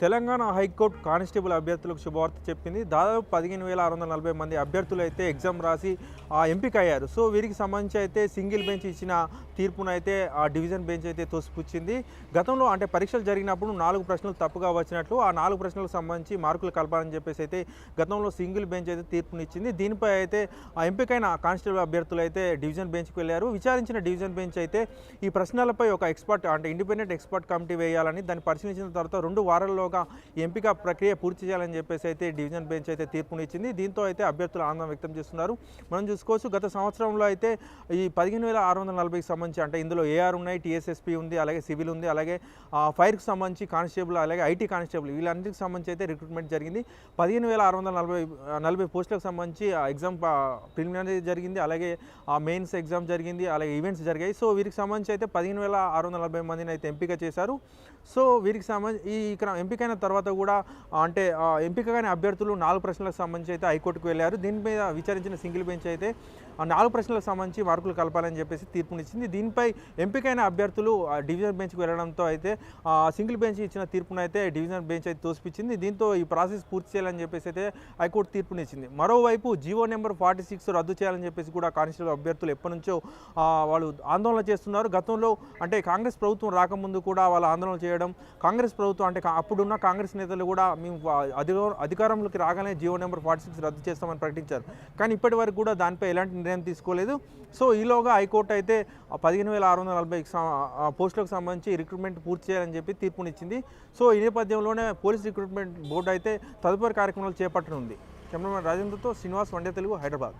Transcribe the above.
Telangana high court constable అభ్యర్థులకు శుభవార్త చెప్పింది. దాదాపు పదిహేను వేల ఆరు వందల నలభై మంది అభ్యర్థులు అయితే ఎగ్జామ్ రాసి ఆ, ఎంపిక అయ్యారు సో వీరికి సంబంధించి అయితే సింగిల్ బెంచ్ ఇచ్చిన తీర్పును అయితే ఆ డివిజన్ బెంచ్ అయితే తోసిపుచ్చింది. గతంలో అంటే పరీక్షలు జరిగినప్పుడు నాలుగు ప్రశ్నలు తప్పుగా వచ్చినట్లు ఆ నాలుగు ప్రశ్నలకు సంబంధించి మార్కులు కలపాలని చెప్పేసి అయితే గతంలో సింగిల్ బెంచ్ అయితే తీర్పునిచ్చింది దీనిపై అయితే ఆ ఎంపికైన కానిస్టేబుల్ అభ్యర్థులు అయితే డివిజన్ బెంచ్కి వెళ్ళారు. విచారించిన డివిజన్ బెంచ్ అయితే ఈ ప్రశ్నలపై ఒక ఎక్స్పర్ట్ అంటే ఇండిపెండెంట్ ఎక్స్పర్ట్ కమిటీ వేయాలని దాన్ని పరిశీలించిన తర్వాత రెండు వారాల్లో ఒక ఎంపిక ప్రక్రియ పూర్తి చేయాలని చెప్పేసి అయితే డివిజన్ బెంచ్ అయితే తీర్పునిచ్చింది. దీంతో అయితే అభ్యర్థులు ఆనందం వ్యక్తం చేస్తున్నారు. మనం చూసుకోవచ్చు గత సంవత్సరంలో అయితే ఈ పదిహేను వేల ఆరు వందల నలభైకి సంబంధించి అంటే ఇందులో ఏఆర్ ఉన్నాయి టీఎస్ఎస్పీ ఉంది అలాగే సివిల్ ఉంది అలాగే ఆ, ఫైర్కి సంబంధించి కానిస్టేబుల్ అలాగే ఐటీ కానిస్టేబుల్ వీళ్ళందరికీ సంబంధించి అయితే రిక్రూట్మెంట్ జరిగింది. పదిహేను వేల ఆరు వందల నలభై నలభై పోస్టులకు సంబంధించి ఎగ్జామ్ ప్రిలిమినరీ జరిగింది అలాగే ఆ మెయిన్స్ ఎగ్జామ్ జరిగింది అలాగే ఈవెంట్స్ జరిగాయి. సో వీరికి సంబంధించి అయితే పదిహేను వేల ఆరు వందల నలభై మందిని అయితే ఎంపిక చేశారు. సో వీరికి సంబంధించి ఈ ఇక్కడ ఎన్నికైన తర్వాత కూడా అంటే ఎంపిక కాని అభ్యర్థులు నాలుగు ప్రశ్నలకు సంబంధించి అయితే హైకోర్టుకు వెళ్ళారు. దీని మీద విచారించిన సింగిల్ బెంచ్ అయితే నాలుగు ప్రశ్నలకు సంబంధించి మార్కులు కలపాలని చెప్పేసి తీర్పునిచ్చింది. దీనిపై ఎంపికైన అభ్యర్థులు ఆ, డివిజన్ బెంచ్కి వెళ్ళడంతో అయితే సింగిల్ బెంచ్ ఇచ్చిన తీర్పును అయితే డివిజన్ బెంచ్ అయితే తోసిపించింది దీంతో ఈ ప్రాసెస్ పూర్తి చేయాలని చెప్పేసి అయితే హైకోర్టు తీర్పునిచ్చింది. మరోవైపు జీవో నెంబర్ ఫార్టీ సిక్స్ రద్దు చేయాలని చెప్పేసి కూడా కానిస్టేబుల్ అభ్యర్థులు ఎప్పటి నుంచో వాళ్ళు ఆందోళన చేస్తున్నారు. గతంలో అంటే కాంగ్రెస్ ప్రభుత్వం రాకముందు కూడా వాళ్ళు ఆందోళన చేయడం కాంగ్రెస్ ప్రభుత్వం అంటే అప్పుడు ఉన్న కాంగ్రెస్ నేతలు కూడా మేము అధికారంలోకి రాగానే జియో నెంబర్ ఫార్టీ సిక్స్ రద్దు చేస్తామని ప్రకటించారు. కానీ ఇప్పటి వరకు కూడా దానిపై ఎలాంటి నిర్ణయం తీసుకోలేదు. సో ఈలోగా హైకోర్టు అయితే పదిహేను వేల ఆరు వందల నలభై పోస్టులకు సంబంధించి రిక్రూట్మెంట్ పూర్తి చేయాలని చెప్పి తీర్పునిచ్చింది. సో ఈ నేపథ్యంలోనే పోలీస్ రిక్రూట్మెంట్ బోర్డు అయితే తదుపరి కార్యక్రమాలు చేపట్టనుంది. కెమెరామెన్ రాజేంద్రతో శ్రీనివాస్ వండే తెలుగు హైదరాబాద్.